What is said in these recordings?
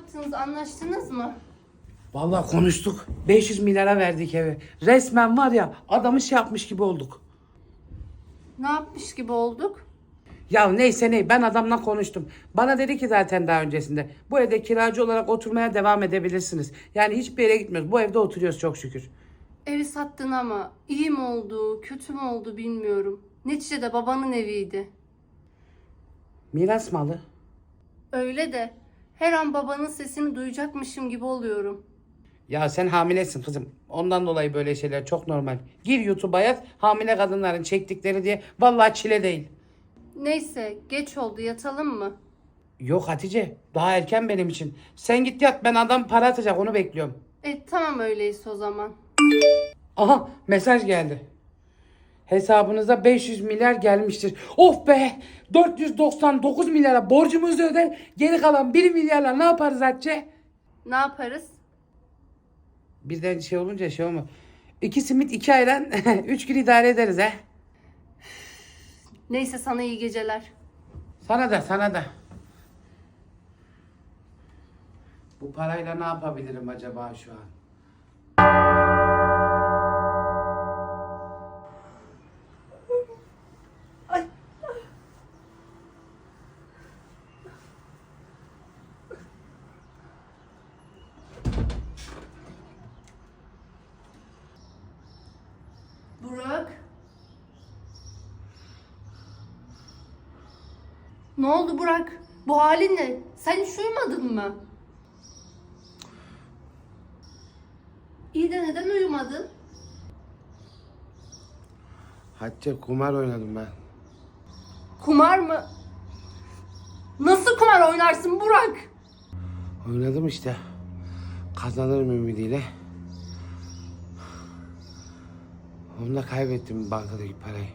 yaptınız? Anlaştınız mı? Vallahi konuştuk. 500 milyara verdik evi. Resmen var ya adamı şey yapmış gibi olduk. Ne yapmış gibi olduk? Ya neyse ne ben adamla konuştum. Bana dedi ki zaten daha öncesinde bu evde kiracı olarak oturmaya devam edebilirsiniz. Yani hiçbir yere gitmiyoruz. Bu evde oturuyoruz çok şükür. Evi sattın ama iyi mi oldu, kötü mü oldu bilmiyorum. Neticede babanın eviydi. Miras malı. Öyle de her an babanın sesini duyacakmışım gibi oluyorum. Ya sen hamilesin kızım. Ondan dolayı böyle şeyler çok normal. Gir YouTube'a yaz hamile kadınların çektikleri diye. Vallahi çile değil. Neyse geç oldu yatalım mı? Yok Hatice daha erken benim için. Sen git yat ben adam para atacak onu bekliyorum. E tamam öyleyse o zaman. Aha mesaj geldi. Hesabınıza 500 milyar gelmiştir. Of be 499 milyara borcumuzu öder. Geri kalan 1 milyarla ne yaparız Hatice? Ne yaparız? Birden şey olunca şey olma. İki simit iki ayran 3 gün idare ederiz he. Neyse sana iyi geceler. Sana da sana da. Bu parayla ne yapabilirim acaba şu an? Burak. Ne oldu Burak? Bu halin ne? Sen hiç uyumadın mı? İyi de neden uyumadın? Hatice kumar oynadım ben. Kumar mı? Nasıl kumar oynarsın Burak? Oynadım işte. Kazanırım ümidiyle. Onu da kaybettim bankadaki parayı.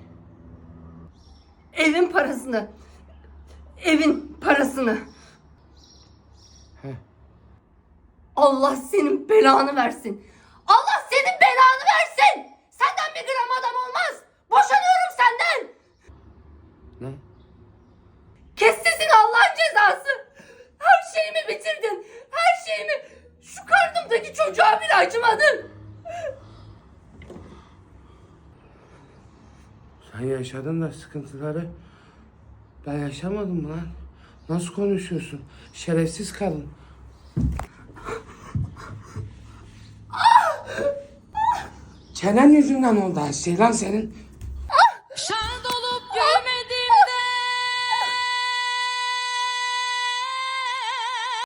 Evin parasını. Evin parasını. Heh. Allah senin belanı versin. Allah senin belanı versin. Senden bir gram adam olmaz. Boşanıyorum senden. Ne? Kes sesini Allah'ın cezası. Her şeyimi bitirdin. Her şeyimi. Şu karnımdaki çocuğa bile acımadın. Sen yaşadın da sıkıntıları. Ben yaşamadım mı lan? Nasıl konuşuyorsun? Şerefsiz kadın. Çenen yüzünden oldu her şey lan senin.